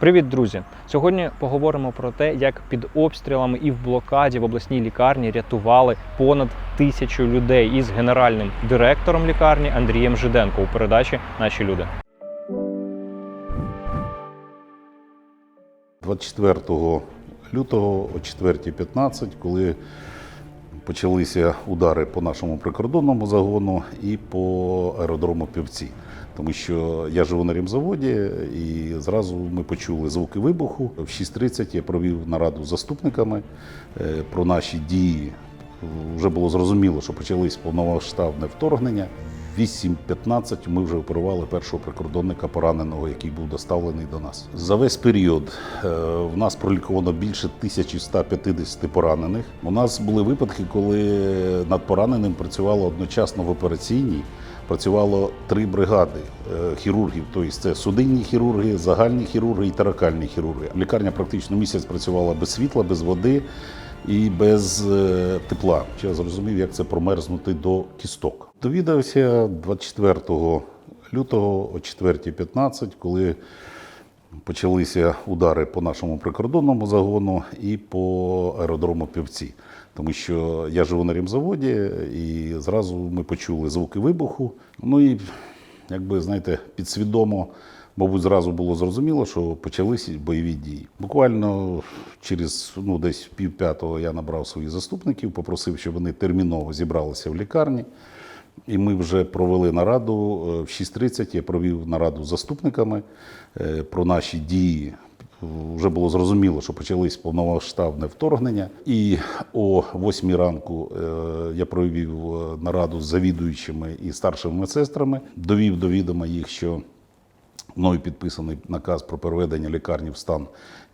Привіт, друзі! Сьогодні поговоримо про те, як під обстрілами і в блокаді в обласній лікарні рятували понад тисячу людей із генеральним директором лікарні Андрієм Жиденко у передачі Наші люди. 24 лютого о 4.15, коли почалися удари по нашому прикордонному загону і по аеродрому Півці. Тому що я живу на ремзаводі, і зразу ми почули звуки вибуху. В 6.30 я провів нараду з заступниками е, про наші дії. Вже було зрозуміло, що почались повномасштабне вторгнення. В 8.15 ми вже оперували першого прикордонника пораненого, який був доставлений до нас. За весь період е, в нас проліковано більше 1150 поранених. У нас були випадки, коли над пораненим працювало одночасно в операційній. Працювало три бригади е, хірургів, тобто це судинні хірурги, загальні хірурги і таракальні хірурги. Лікарня практично місяць працювала без світла, без води і без е, тепла. Я зрозумів, як це промерзнути до кісток. Довідався 24 лютого о 4.15, коли почалися удари по нашому прикордонному загону і по аеродрому Півці. Тому що я живу на ремзаводі, і зразу ми почули звуки вибуху. Ну і якби знаєте, підсвідомо, мабуть, зразу було зрозуміло, що почалися бойові дії. Буквально через ну, десь пів п'ятого я набрав своїх заступників, попросив, щоб вони терміново зібралися в лікарні. І ми вже провели нараду е, в 6.30 я провів нараду з заступниками е, про наші дії. Вже було зрозуміло, що почались повномасштабне вторгнення. І о 8 ранку е, я провів е, нараду з завідуючими і старшими медсестрами, довів до відома їх, що мною підписаний наказ про переведення лікарні в стан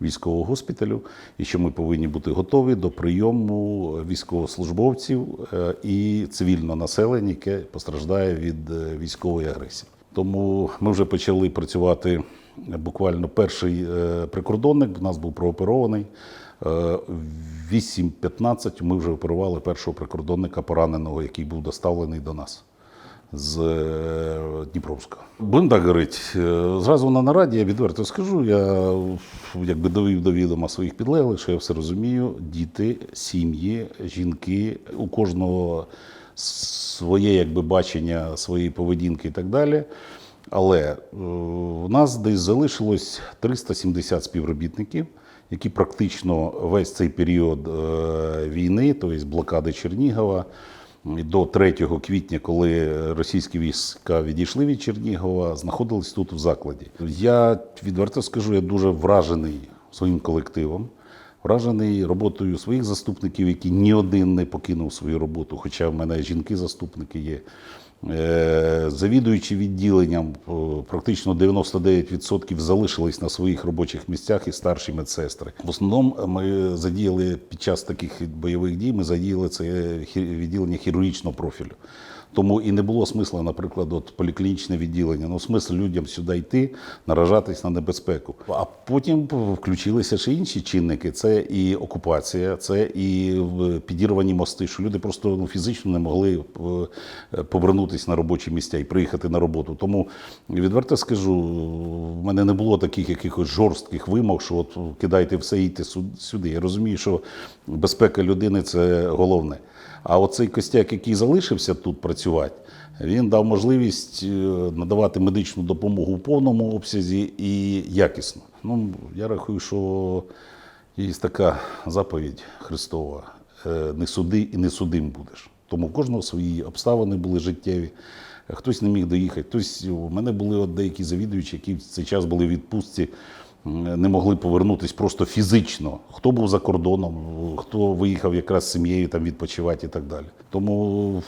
військового госпіталю, і що ми повинні бути готові до прийому військовослужбовців е, і цивільного населення, яке постраждає від військової агресії. Тому ми вже почали працювати буквально перший е, прикордонник. У нас був прооперований. Е, В 8.15 ми вже оперували першого прикордонника пораненого, який був доставлений до нас з е, Дніпровська. Говорити, е, зразу на нараді я відверто скажу, я якби довів до відома своїх підлеглих, що я все розумію. Діти, сім'ї, жінки, у кожного своє якби, бачення своєї поведінки і так далі. Але е, в нас десь залишилось 370 співробітників, які практично весь цей період е, війни, тобто блокади Чернігова, до 3 квітня, коли російські війська відійшли від Чернігова, знаходились тут в закладі. Я відверто скажу, я дуже вражений своїм колективом, вражений роботою своїх заступників, які ні один не покинув свою роботу, хоча в мене жінки-заступники є. Е, Завідуючи відділенням, практично 99% залишились на своїх робочих місцях і старші медсестри. В основному ми задіяли під час таких бойових дій, ми задіяли це відділення хірургічного профілю. Тому і не було смисла, наприклад, от поліклінічне відділення. Ну, смисл людям сюди йти, наражатись на небезпеку. А потім включилися ще інші чинники: це і окупація, це і підірвані мости, що люди просто ну, фізично не могли е, повернутися на робочі місця і приїхати на роботу. Тому відверто скажу, в мене не було таких якихось жорстких вимог, що от кидайте все сю- сюди. Я розумію, що безпека людини це головне. А оцей костяк, який залишився тут працювати, він дав можливість е, надавати медичну допомогу в повному обсязі і якісно. Ну, я рахую, що є така заповідь Христова: е, не суди і не судим будеш. Тому у кожного свої обставини були життєві. Хтось не міг доїхати, хтось у мене були от деякі завідуючі, які в цей час були в відпустці, не могли повернутися просто фізично. Хто був за кордоном, хто виїхав якраз з сім'єю там відпочивати і так далі. Тому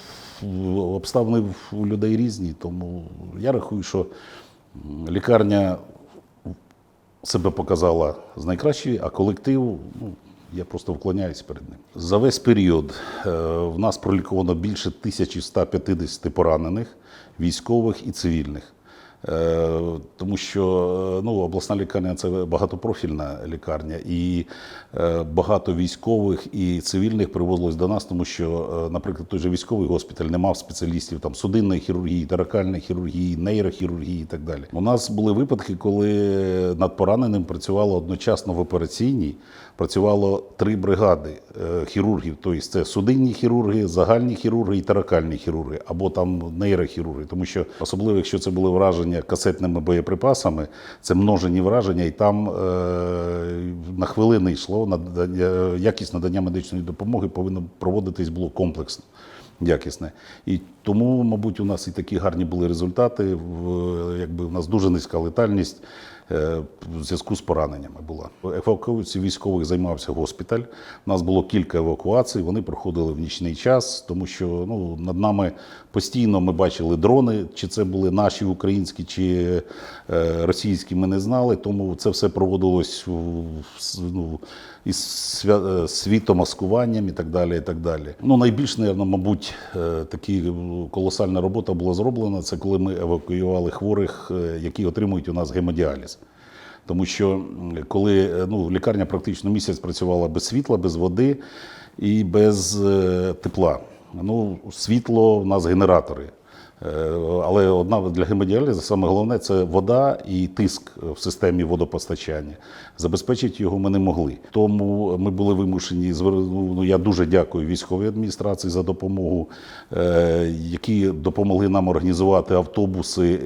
обставини у людей різні. Тому я рахую, що лікарня себе показала з найкращої, а колектив, ну, я просто вклоняюсь перед ним. За весь період е, в нас проліковано більше 1150 поранених, військових і цивільних. Е, Тому що е, ну, обласна лікарня це багатопрофільна лікарня, і е, багато військових і цивільних приводилось до нас, тому що, наприклад, той же військовий госпіталь не мав спеціалістів там судинної хірургії, таракальної хірургії, нейрохірургії і так далі. У нас були випадки, коли над пораненим працювало одночасно в операційній, працювало три бригади е, хірургів. Тобто це судинні хірурги, загальні хірурги і таракальні хірурги, або там нейрохірурги. Тому що особливо, якщо це були враження касетними боєприпасами, це множені враження, і там е, на хвилини йшло надання, якість надання медичної допомоги повинно проводитись було комплексно. Якісне. І тому, мабуть, у нас і такі гарні були результати. В, якби у нас дуже низька летальність в зв'язку з пораненнями була. Евакуацією військових займався госпіталь. У нас було кілька евакуацій, вони проходили в нічний час, тому що ну, над нами постійно ми бачили дрони, чи це були наші українські, чи е, російські, ми не знали. Тому це все проводилось ну, із е, світомаскуванням і так далі. І так далі. Ну, найбільш, мабуть, е, такі колосальна робота була зроблена. Це коли ми евакуювали хворих, е, які отримують у нас гемодіаліз. Тому що коли е, ну, лікарня практично місяць працювала без світла, без води і без е, тепла. Ну, світло в нас генератори. Е, Але одна для гемодіалізу саме головне це вода і тиск в системі водопостачання. Забезпечити його ми не могли. Тому ми були вимушені звер- ну, я дуже дякую військовій адміністрації за допомогу, які допомогли нам організувати автобуси,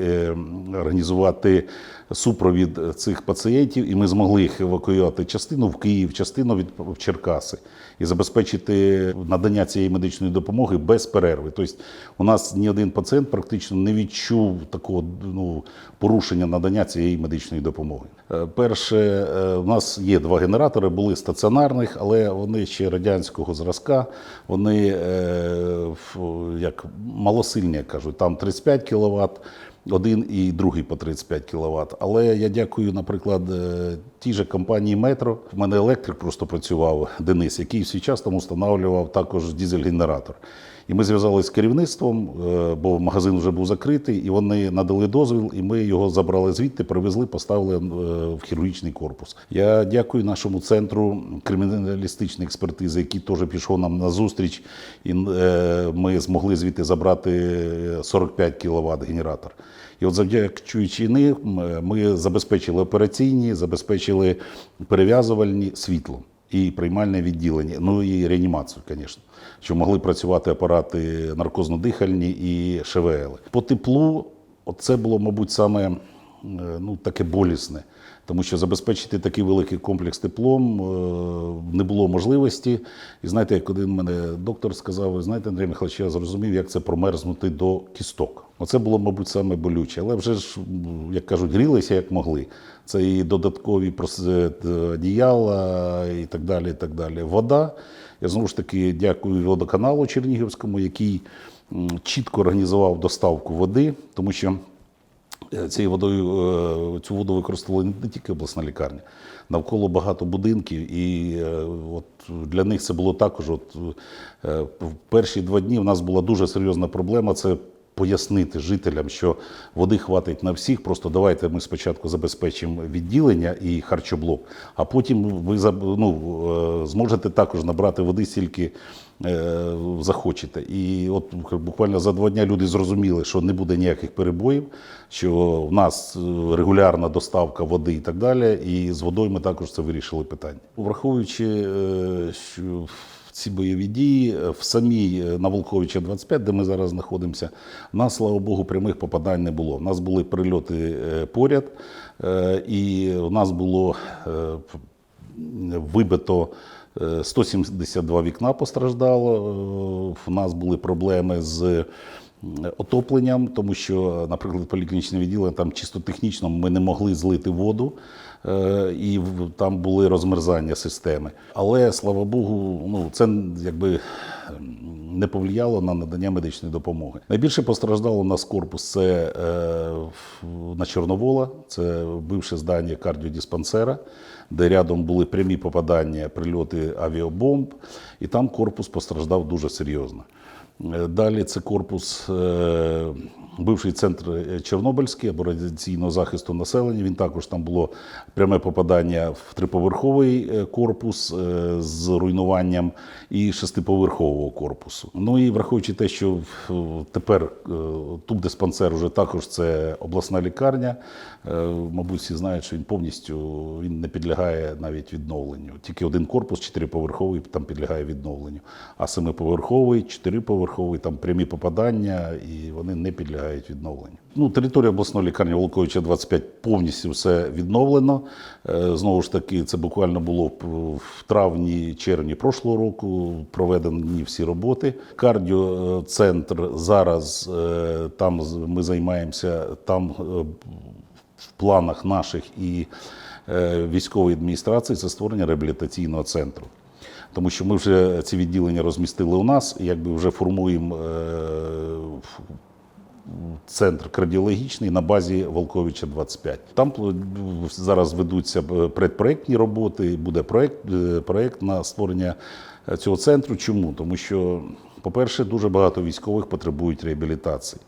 організувати супровід цих пацієнтів, і ми змогли їх евакуювати частину в Київ, частину від в Черкаси і забезпечити надання цієї медичної допомоги без перерви. Тобто у нас ні один пацієнт практично не відчув такого ну, порушення надання цієї медичної допомоги. Е, Перше, е, у нас є два генератори, були стаціонарних, але вони ще радянського зразка. Вони е, як малосильні, кажуть, там 35 кВт. Один і другий по 35 кВт. Але я дякую, наприклад, ті тій же компанії Метро. В мене електрик просто працював Денис, який в свій час там встановлював також дизель-генератор. І ми зв'язалися з керівництвом, е, бо магазин вже був закритий, і вони надали дозвіл, і ми його забрали звідти, привезли, поставили е, в хірургічний корпус. Я дякую нашому центру криміналістичної експертизи, який теж пішов нам на зустріч, і е, ми змогли звідти забрати 45 кВт генератор. І от завдячуючи ним, ми забезпечили операційні, забезпечили перев'язувальні світлом і приймальне відділення, ну і реанімацію, звісно, що могли працювати апарати наркозно-дихальні і ШВЛ. По теплу, це було, мабуть, саме е, ну, таке болісне. Тому що забезпечити такий великий комплекс теплом е, не було можливості. І знаєте, як один мене доктор сказав, знаєте, Андрій Михайлович, я зрозумів, як це промерзнути до кісток. Оце було, мабуть, саме болюче. Але вже ж, як кажуть, грілися як могли. Це і додаткові е, одіяла, і так далі. і так далі. Вода. Я знову ж таки дякую водоканалу Чернігівському, який чітко організував доставку води, тому що Е, Цією водою е, цю воду використовувала не тільки обласна лікарня, навколо багато будинків, і е, от для них це було також. От в перші два дні в нас була дуже серйозна проблема. Це пояснити жителям, що води хватить на всіх. Просто давайте ми спочатку забезпечимо відділення і харчоблок, а потім ви ну, е, зможете також набрати води стільки е, захочете. І от буквально за два дні люди зрозуміли, що не буде ніяких перебоїв, що в нас е, регулярна доставка води і так далі. І з водою ми також це вирішили питання. Враховуючи, що ці бойові дії е, в самій е, на Волковича 25, де ми зараз знаходимося, нас, слава Богу, прямих попадань не було. У нас були прильоти е, поряд, і в нас було вибито е, 172 вікна постраждало. У нас були проблеми з отопленням, тому що, наприклад, поліклінічне відділення там чисто технічно ми не могли злити воду. е, І там були розмерзання системи. Але слава Богу, ну це якби ем, не повлияло на надання медичної допомоги. Найбільше постраждало у нас корпус це е, на Чорновола, це бивше здання кардіодиспансера, де рядом були прямі попадання, прильоти авіабомб, і там корпус постраждав дуже серйозно. Е, Далі це корпус, е, бивший центр е, Чорнобильський або радіаційного захисту населення. Він також там було пряме попадання в триповерховий корпус з руйнуванням і шестиповерхового корпусу. Ну і враховуючи те, що тепер тубдиспансер вже також це обласна лікарня. Мабуть, всі знають, що він повністю він не підлягає навіть відновленню. Тільки один корпус, чотириповерховий, там підлягає відновленню. А семиповерховий, чотириповерховий, там прямі попадання, і вони не підлягають відновленню. Ну, територія обласної лікарні Волковича 25 повністю все відновлено. Е, Знову ж таки, це буквально було в- в травні, червні прошлого року. Проведені всі роботи. Кардіоцентр зараз е, там ми займаємося там. е, в планах наших і військової адміністрації це створення реабілітаційного центру. Тому що ми вже ці відділення розмістили у нас, і якби вже формуємо е, центр кардіологічний на базі Волковича 25. Там зараз ведуться е, предпроектні роботи, буде проект, е, проект на створення цього центру. Чому? Тому що, по-перше, дуже багато військових потребують реабілітації.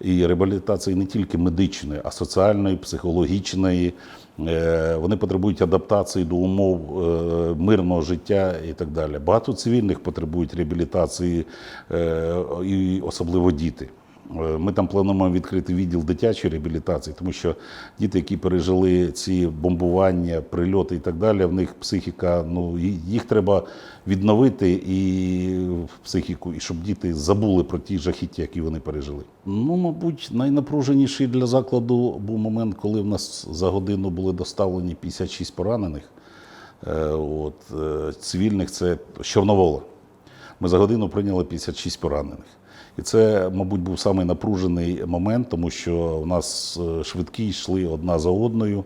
І реабілітації не тільки медичної, а соціальної, психологічної. Е, Вони потребують адаптації до умов е, мирного життя і так далі. Багато цивільних потребують реабілітації, е, і особливо діти. Е, Ми там плануємо відкрити відділ дитячої реабілітації, тому що діти, які пережили ці бомбування, прильоти і так далі, в них психіка, ну їх треба відновити і психіку, і щоб діти забули про ті жахіття, які вони пережили. Ну, мабуть, найнапруженіший для закладу був момент, коли в нас за годину були доставлені 56 поранених. Е, От, е, цивільних це з Чорновола. Ми за годину прийняли 56 поранених. І це, мабуть, був самий напружений момент, тому що у нас е, швидкі йшли одна за одною.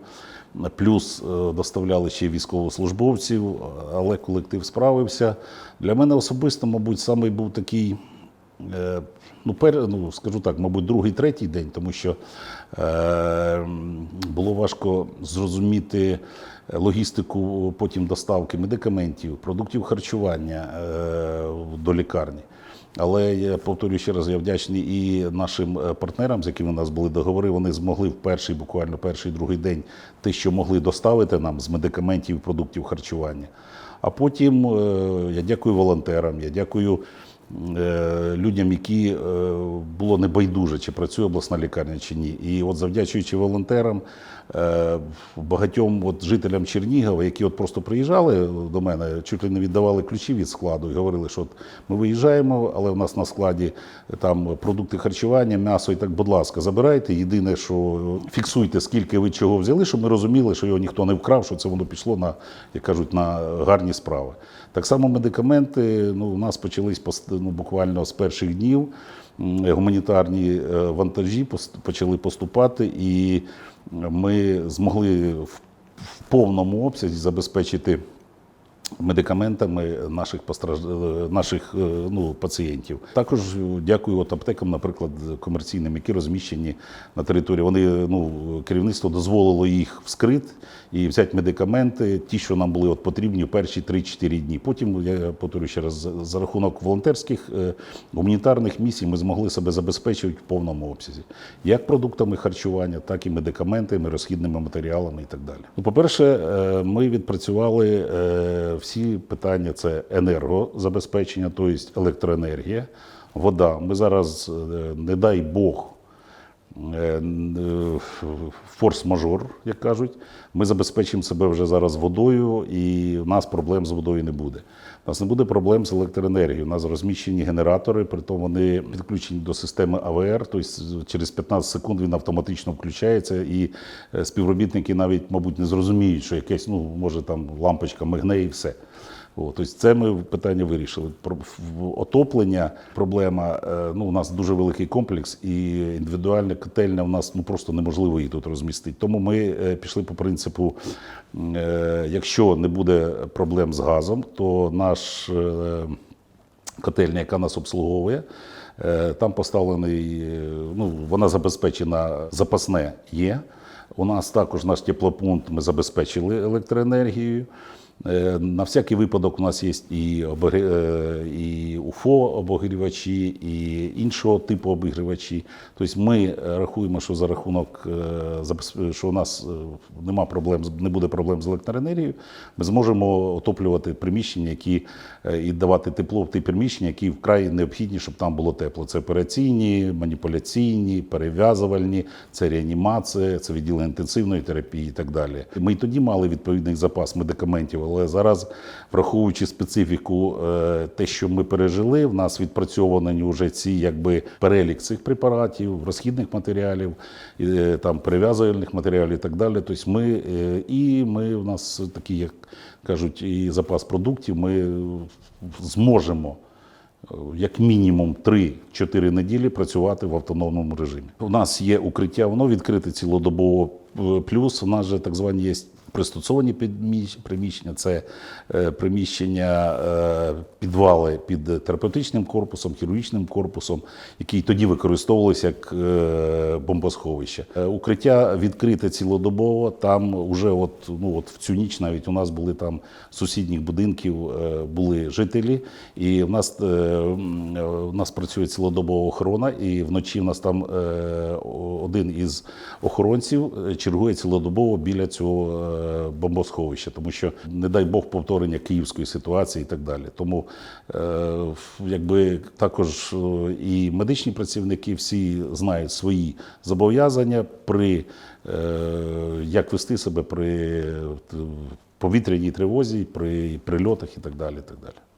Плюс е, доставляли ще військовослужбовців, але колектив справився. Для мене особисто, мабуть, самий був такий Е, Ну, пер, ну, скажу так, мабуть, другий, третій день, тому що е, було важко зрозуміти логістику потім доставки медикаментів, продуктів харчування е, до лікарні. Але я повторюю ще раз, я вдячний і нашим е, партнерам, з якими у нас були договори. Вони змогли в перший, буквально перший другий день те, що могли доставити нам з медикаментів і продуктів харчування. А потім е, я дякую волонтерам, я дякую людям, які е, було небайдуже, чи працює обласна лікарня, чи ні. І от завдячуючи волонтерам, е, багатьом от жителям Чернігова, які от просто приїжджали до мене, чуть ли не віддавали ключі від складу і говорили, що от ми виїжджаємо, але в нас на складі там продукти харчування, м'ясо і так, будь ласка, забирайте. Єдине, що фіксуйте, скільки ви чого взяли, щоб ми розуміли, що його ніхто не вкрав, що це воно пішло на, як кажуть, на гарні справи. Так само медикаменти ну, у нас почались ну, буквально з перших днів. Гуманітарні е, вантажі почали поступати, і ми змогли в повному обсязі забезпечити медикаментами наших постраж... наших е, ну, пацієнтів. Також дякую от аптекам, наприклад, комерційним, які розміщені на території. Вони ну керівництво дозволило їх вскрити і взяти медикаменти, ті, що нам були от потрібні перші 3-4 дні. Потім я повторюю ще раз за- рахунок волонтерських е, гуманітарних місій ми змогли себе забезпечувати в повному обсязі, як продуктами харчування, так і медикаментами, розхідними матеріалами і так далі. Ну, по-перше, е, ми відпрацювали е, всі питання: це енергозабезпечення, тобто електроенергія, вода. Ми зараз, е, не дай Бог. е, е, Форс-мажор, як кажуть, ми забезпечимо себе вже зараз водою, і в нас проблем з водою не буде. У нас не буде проблем з електроенергією. У нас розміщені генератори, притом вони підключені до системи АВР, тобто через 15 секунд він автоматично включається, і е, співробітники навіть, мабуть, не зрозуміють, що якесь, ну, може, там лампочка мигне і все. О, тобто це ми питання вирішили. Про отоплення проблема. е, Ну, у нас дуже великий комплекс, і індивідуальна котельня у нас ну просто неможливо її тут розмістити. Тому ми е, пішли по принципу: е, якщо не буде проблем з газом, то наш котельня, яка нас обслуговує. Там поставлений, ну, вона забезпечена запасне є. У нас також наш теплопункт ми забезпечили електроенергією. Е, На всякий випадок у нас є і, обег- е, і УФО обогрівачі, і іншого типу обігрівачі. Тобто ми рахуємо, що за рахунок е, що у нас нема проблем, не буде проблем з електроенергією, ми зможемо отоплювати приміщення, які і давати тепло в ті приміщення, які вкрай необхідні, щоб там було тепло. Це операційні, маніпуляційні, перев'язувальні, це реанімація, це відділення інтенсивної терапії і так далі. Ми й тоді мали відповідний запас медикаментів, але зараз, враховуючи специфіку, е, те, що ми пережили, в нас відпрацьовані вже ці якби перелік цих препаратів, розхідних матеріалів, е, там перев'язувальних матеріалів і так далі. Тобто ми е, і ми у нас такі, як кажуть, і запас продуктів. Ми зможемо як мінімум 3-4 неділі працювати в автономному режимі. У нас є укриття, воно відкрите цілодобово. Плюс у нас же так звані є пристосовані приміщення, це е, приміщення, е, підвали під терапевтичним корпусом, хірургічним корпусом, які тоді використовувалися як е, бомбосховище. Укриття відкрите цілодобово. Там вже от, ну, от в цю ніч навіть у нас були там сусідніх будинків були жителі, і в нас, в нас працює цілодобова охорона, і вночі в нас там один із охоронців чергує цілодобово біля цього бомбосховища, тому що, не дай Бог, повторення київської ситуації і так далі. Тому е, якби також е, і медичні працівники всі знають свої зобов'язання при е, як вести себе при повітряній тривозі, при прильотах і так далі. І так далі.